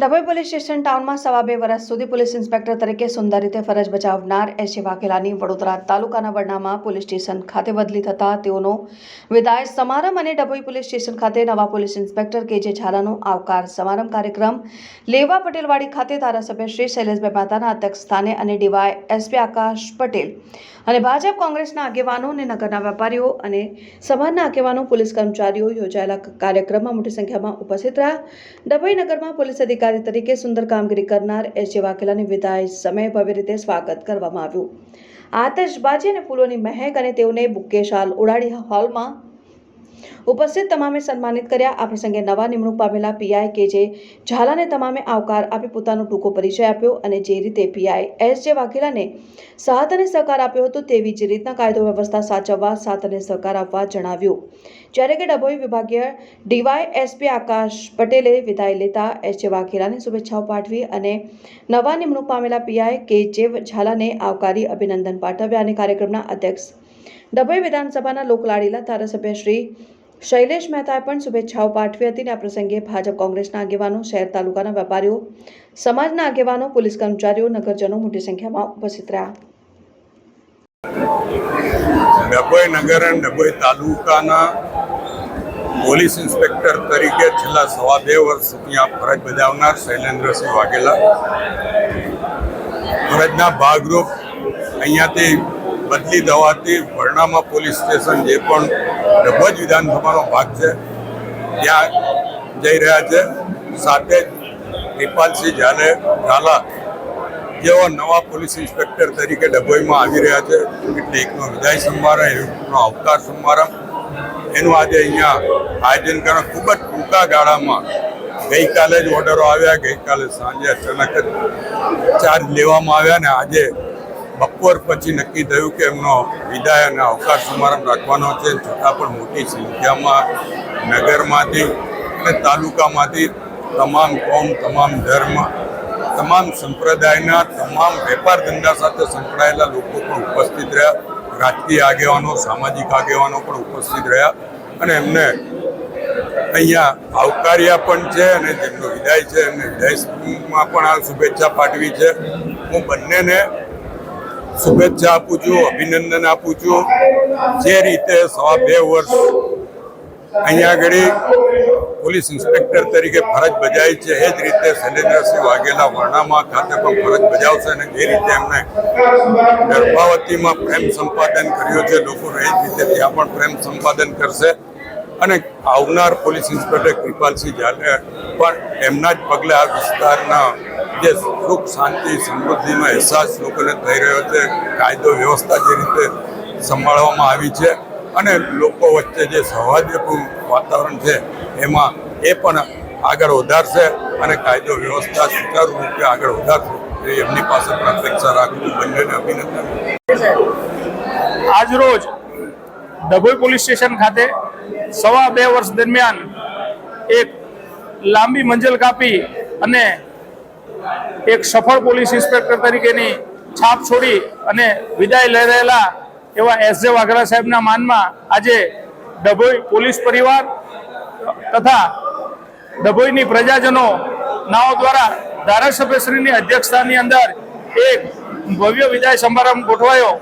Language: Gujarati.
ડભોઈ પોલીસ સ્ટેશન ટાઉનમાં સવા બે વર્ષ સુધી પોલીસ ઇન્સ્પેક્ટર તરીકે સુંદર રીતે ફરજ બજાવનાર એસ વાઘેલાની વડોદરા તાલુકાના વડનામાં પોલીસ સ્ટેશન ખાતે બદલી થતાં તેઓનો વિદાય સમારંભ અને ડભોઈ પોલીસ સ્ટેશન ખાતે નવા પોલીસ ઇન્સ્પેક્ટર કે જે ઝાલાનો આવકાર સમારંભ કાર્યક્રમ લેવા પટેલવાડી ખાતે ધારાસભ્ય શ્રી શૈલેષભાઈ માતાના અધ્યક્ષ સ્થાને અને ડીવાય એસપી આકાશ પટેલ અને ભાજપ કોંગ્રેસના આગેવાનો અને નગરના વેપારીઓ અને સમાજના આગેવાનો, પોલીસ કર્મચારીઓ યોજાયેલા કાર્યક્રમમાં મોટી સંખ્યામાં ઉપસ્થિત રહ્યા. ડભોઈ નગરમાં પોલીસ અધિકારી તરીકે સુંદર કામગીરી કરનાર એસ વાઘેલાની વિદાય સમયે ભવ્ય રીતે સ્વાગત કરવામાં આવ્યું. આતશબાજી અને ફૂલોની મહેક અને તેઓને બુકે શાલ ઉડાડી હોલમાં ઉપસ્થિત તમામે સન્માનિત કર્યા. આ પ્રસંગે નવા નિમણૂક પામેલા પીઆઈ કે જે ઝાલાને તમામે આવકાર આપી પોતાનો ટૂંકો પરિચય આપ્યો અને જે રીતે પીઆઈ એસ જે વાઘેલાને સાથ અને સહકાર આપ્યો હતો તેવી જ રીતના કાયદો વ્યવસ્થા સાચવવા, સાથ અને સહકાર આપવા જણાવ્યું. જ્યારે કે ડભોઈ વિભાગીય ડીવાય એસપી આકાશ પટેલે વિદાય લેતા એસ જે વાઘેલાને શુભેચ્છાઓ પાઠવી અને નવા નિમણૂક પામેલા પીઆઈ કે જે ઝાલાને આવકારી અભિનંદન પાઠવ્યા અને કાર્યક્રમના અધ્યક્ષ ડભોઈ વિધાનસભાના લોકલાડીલા ધારાસભ્ય શ્રી શૈલેષ મહેતાએ પણ શુભેચ્છાઓ પાઠવી હતી અને આ પ્રસંગે ભાજપ કોંગ્રેસના આગેવાનો, શહેર તાલુકાના વેપારીઓ, સમાજના આગેવાનો, પોલીસ કર્મચારીઓ, નગરજનો મોટી સંખ્યામાં ઉપસ્થિત રહ્યા. ડભોઈ નગર અને ડભોઈ તાલુકાના પોલીસ ઇન્સ્પેક્ટર તરીકે છેલ્લા સવા બે વર્ષ સુધી આ ફરજ બજાવનાર શૈલેન્દ્રસિંહ વાઘેલા. ફરજના ભાગરૂપ અહીંયાથી બદલી દવાથી વરણામા પોલીસ સ્ટેશન જે પણ ડભોજ વિધાનસભાનો ભાગ છે, ત્યાં જઈ રહ્યા છે. સાથે જ કૃપાલસિંહ ઝાલે ઝાલા જેઓ નવા પોલીસ ઇન્સ્પેક્ટર તરીકે ડભોઈમાં આવી રહ્યા છે. એટલે એકનો વિદાય સમારંભ, એકનો અવતાર સમારંભ. એનું આજે અહીંયા આયોજન કરવા ખૂબ જ ટૂંકા ગાળામાં ગઈકાલે જ ઓર્ડરો આવ્યા. ગઈકાલે સાંજે અચાનક જ ચાર્જ લેવામાં આવ્યા ને આજે બપોર પછી નક્કી થયું કે એમનો વિદાય અને અવકાશ સમારંભ રાખવાનો છે. છતાં પણ મોટી સંખ્યામાં નગરમાંથી અને તાલુકામાંથી તમામ કોમ, તમામ ધર્મ, તમામ સંપ્રદાયના તમામ વેપાર ધંધા સાથે સંકળાયેલા લોકો પણ ઉપસ્થિત રહ્યા. રાજકીય આગેવાનો, સામાજિક આગેવાનો પણ ઉપસ્થિત રહ્યા અને એમને અહીંયા આવકાર્યા પણ છે અને જેમનો વિદાય છે એમને વિદાયમાં પણ આ શુભેચ્છા પાઠવી છે. હું બંનેને શુભેચ્છા આપું છું, અભિનંદન આપું છું. જે રીતે સવા બે વર્ષ અહીંયા આગળ પોલીસ ઇન્સ્પેક્ટર તરીકે ફરજ બજાવી છે, એ જ રીતે શૈલેન્દ્રસિંહ વાઘેલા વર્ણામાં ખાતે પણ ફરજ બજાવશે અને જે રીતે એમણે ગર્ભાવતીમાં પ્રેમ સંપાદન કર્યો છે લોકોનો એ જ રીતે ત્યાં પણ પ્રેમ સંપાદન કરશે. અને આવનાર પોલીસ ઇન્સ્પેક્ટર કૃપાલસિંહ ઝાલે પણ એમના જ પગલે આ વિસ્તારના જે સુખ, શાંતિ, સમૃદ્ધિનો અહેસાસ લોકોને થઈ રહ્યો છે, કાયદો, વ્યવસ્થા જે રીતે સંભાળવામાં આવી છે અને લોકો વચ્ચે જે સૌહાર્દપૂર્ણ વાતાવરણ છે, એમાં એ પણ આગળ વધારશે અને કાયદો, વ્યવસ્થા સુચારુ રૂપે આગળ વધારશે. એ એમની પાસે પણ અપેક્ષા રાખું બંનેને અભિનંદન. આજરોજ ડભોઈ પોલીસ સ્ટેશન ખાતે સવા બે વર્ષ દરમિયાન એક લાંબી મંજિલ કાપી અને એક સફળ પોલીસ ઇન્સ્પેક્ટર તરીકેની છાપ છોડી અને વિદાય લઈ રહેલા એવા એસ જે વાઘરા સાહેબના માનમાં આજે ડભોઈ પોલીસ પરિવાર તથા ડભોઈની પ્રજાજનો નાઓ દ્વારા ધારાસભ્યશ્રીની અધ્યક્ષતાની અંદર એક ભવ્ય વિદાય સમારંભ ગોઠવાયો.